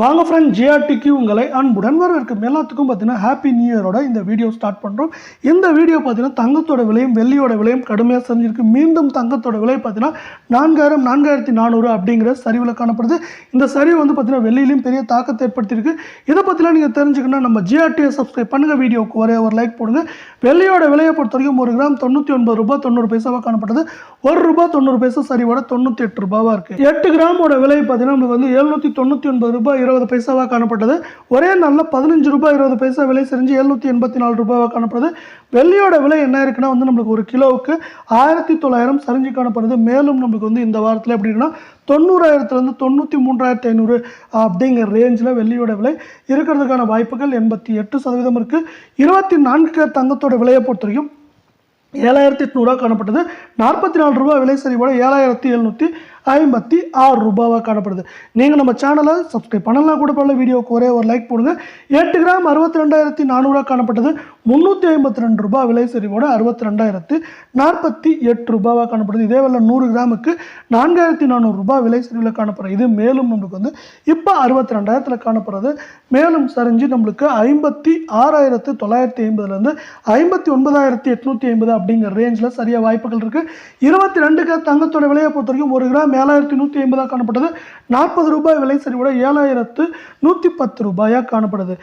வாங்க ஃப்ரெண்ட் ஜிஆர்டிக்கு உங்களை அன்புடன் வரவேற்கும். எல்லாத்துக்கும் பார்த்தீங்கன்னா ஹாப்பி நியூ இயரோட இந்த வீடியோ ஸ்டார்ட் பண்ணுறோம் இந்த வீடியோ பார்த்தீங்கன்னா தங்கத்தோட விலையும் வெள்ளியோட விலையும் கடுமையாக செஞ்சிருக்கு. மீண்டும் தங்கத்தோட விலை பார்த்தீங்கன்னா நான்காயிரம் நான்காயிரத்தி நானூறு அப்படிங்கிற சரிவில் காணப்படுது. இந்த சரிவு வந்து பார்த்தீங்கன்னா வெள்ளியிலையும் பெரிய தாக்கத்தை ஏற்படுத்தியிருக்கு. இதை பற்றிலாம் நீங்கள் தெரிஞ்சுக்கணும் நம்ம ஜிஆர்டியை சப்ஸ்கிரைப் பண்ணுங்கள் வீடியோவுக்கு ஒரே ஒரு லைக் போடுங்க. வெள்ளியோட விலையை பொறுத்த வரைக்கும் ஒரு கிராம் தொண்ணூற்றி ஒன்பது ரூபாய் தொண்ணூறு பைசாவாக காணப்பட்டது ஒரு ரூபாய் தொண்ணூறு பைசா சரிவோட தொண்ணூற்றி எட்டு ரூபாவாக இருக்குது எட்டு கிராமோட விலை பார்த்தீங்கன்னா நமக்கு வந்து எழுநூற்றி தொண்ணூற்றி ஒன்பது ரூபாய் இருபது பைசாவாக காணப்பட்டது. ஒரே நாளில் பதினஞ்சு ரூபாய் இருபது பைசா விலை செஞ்சு எழுநூற்றி எண்பத்தி நாலு ரூபாவாக காணப்படுது. வெள்ளியோட விலை என்ன இருக்குன்னா வந்து நம்மளுக்கு ஒரு கிலோவுக்கு ஆயிரத்தி தொள்ளாயிரம் சரிஞ்சு காணப்படுது. மேலும் நம்மளுக்கு வந்து இந்த வாரத்தில் எப்படின்னா தொண்ணூறாயிரத்துலேருந்து தொண்ணூற்றி மூன்றாயிரத்தி ஐநூறு அப்படிங்கிற ரேஞ்சில் வெள்ளியோட விலை இருக்கிறதுக்கான வாய்ப்புகள் எண்பத்தி எட்டு சதவீதம் இருக்குது இருபத்தி நான்கு தங்கத்தோட விலையை பொறுத்த வரைக்கும் ஏழாயிரத்தி எட்நூறுவா காணப்பட்டது. நாற்பத்தி நாலு ரூபாய் விலை சரிவோட ஏழாயிரத்தி எழுநூற்றி ஐம்பத்தி ஆறு ரூபாவாக காணப்படுது. நீங்கள் நம்ம சேனலை சப்ஸ்கிரைப் பண்ணலாம் கூட பரவாயில்ல வீடியோக்கு ஒரே ஒரு லைக் போடுங்க. எட்டு கிராம் அறுபத்தி ரெண்டாயிரத்தி நானூறுவா காணப்பட்டது முந்நூற்றி ஐம்பத்தி ரெண்டு ரூபாய் விலை சரிவோட அறுபத்தி ரெண்டாயிரத்து நாற்பத்தி எட்டு ரூபாவாக காணப்படுது. இதே வேலை நூறு கிராமுக்கு நான்காயிரத்தி நானூறு ரூபாய் விலை சரிவில் காணப்படுறது இது மேலும் நம்மளுக்கு வந்து இப்போ அறுபத்தி ரெண்டாயிரத்தில் காணப்படுறது மேலும் சரிஞ்சு நம்மளுக்கு ஐம்பத்தி ஆறாயிரத்து தொள்ளாயிரத்தி ஐம்பதுலேருந்து ஐம்பத்தி ஒன்பதாயிரத்தி எட்நூற்றி ஐம்பது அப்படிங்கிற ரேஞ்சில் சரியாக வாய்ப்புகள் இருக்குது இருபத்தி ரெண்டுக்கு தங்கத்தோட விலையை பொறுத்த வரைக்கும் ஒரு கிராம் ஏழாயிரத்தி நூற்றி ஐம்பதாக காணப்பட்டது. நாற்பது ரூபாய் விலை சரிவோட ஏழாயிரத்து நூற்றி பத்து ரூபாயாக காணப்படுது.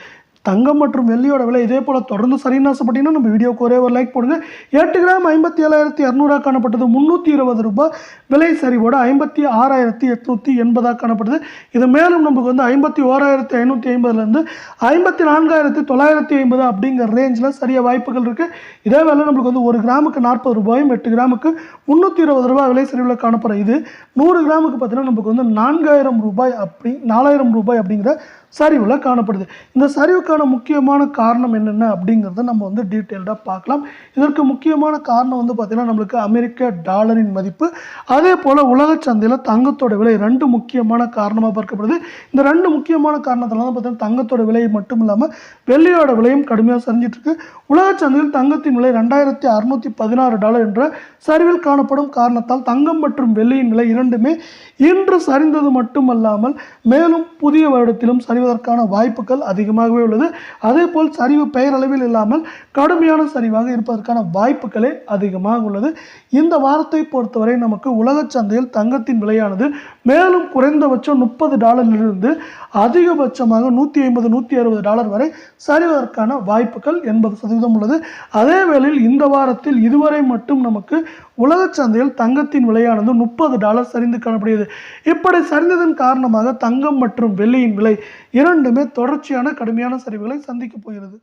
தங்கம் மற்றும் வெள்ளியோட விலை இதே போல் தொடர்ந்து சரின்னு ஆசைப்பட்டீங்கன்னா நம்ம வீடியோக்கு ஒரே ஒரு லைக் போடுங்க. எட்டு கிராம் ஐம்பத்தி ஏழாயிரத்தி இரநூறுவா காணப்பட்டது. முந்நூற்றி இருபது ரூபாய். விலை சரிவோட ஐம்பத்தி ஆறாயிரத்தி எட்நூற்றி எண்பதாக காணப்படுது. இது மேலும் நமக்கு வந்து ஐம்பத்தி ஓராயிரத்தி ஐநூற்றி ஐம்பதுலேருந்து ஐம்பத்தி நான்காயிரத்தி தொள்ளாயிரத்தி ஐம்பது அப்படிங்கிற ரேஞ்சில் சரியாக வாய்ப்புகள் இருக்குது இதே வேலை நம்மளுக்கு வந்து ஒரு கிராமுக்கு நாற்பது ரூபாயும் எட்டு கிராமுக்கு முந்நூற்றி இருபது ரூபாய் விலை சரிவில் காணப்படுற இது நூறு கிராமுக்கு பார்த்தீங்கன்னா நமக்கு வந்து நான்காயிரம் ரூபாய் அப்படி நாலாயிரம் ரூபாய் அப்படிங்கிற சரிவில் காணப்படுது. இந்த சரிவுக்கு இதற்கான முக்கியமான காரணம் என்னென்ன அப்படிங்கிறத நம்ம வந்து டீட்டெயில்டாக பார்க்கலாம். இதற்கு முக்கியமான காரணம் வந்து பார்த்திங்கன்னா நம்மளுக்கு அமெரிக்க டாலரின் மதிப்பு. அதே போல் உலக சந்தையில் தங்கத்தோட விலை ரெண்டு முக்கியமான காரணமாக பார்க்கப்படுது. இந்த ரெண்டு முக்கியமான காரணத்தினால தான் பார்த்திங்கன்னா தங்கத்தோட விலை மட்டும் இல்லாமல் வெள்ளியோட விலையும் கடுமையாக சரிஞ்சிட்ருக்கு. உலக சந்தையில் தங்கத்தின் விலை ரெண்டாயிரத்தி அறுநூற்றி பதினாறு டாலர் என்ற சரிவில் காணப்படும் காரணத்தால் தங்கம் மற்றும் வெள்ளியின் விலை இரண்டுமே இன்று சரிந்தது மட்டுமல்லாமல் மேலும் புதிய வருடத்திலும் சரிவதற்கான வாய்ப்புகள் அதிகமாகவே உள்ளது. அதே போல் சரிவு பெயரளவில் இல்லாமல் கடுமையான சரிவாக இருப்பதற்கான வாய்ப்புகளே அதிகமாக உள்ளது. இந்த வாரத்தை பொறுத்தவரை நமக்கு உலக சந்தையில் தங்கத்தின் விலையானது மேலும் குறைந்தபட்சம் முப்பது டாலரிலிருந்து அதிகபட்சமாக நூற்றி ஐம்பது நூற்றி அறுபது டாலர் வரை சரிவதற்கான வாய்ப்புகள் எண்பது சதவீதம் உள்ளது. அதே வேளையில் இந்த வாரத்தில் இதுவரை மட்டும் நமக்கு உலக சந்தையில் தங்கத்தின் விலையானது முப்பது டாலர் சரிந்து காணப்படுகிறது. இப்படி சரிந்ததன் காரணமாக தங்கம் மற்றும் வெள்ளியின் விலை இரண்டுமே தொடர்ச்சியான கடுமையான சரிவுகளை சந்திக்கப் போகிறது.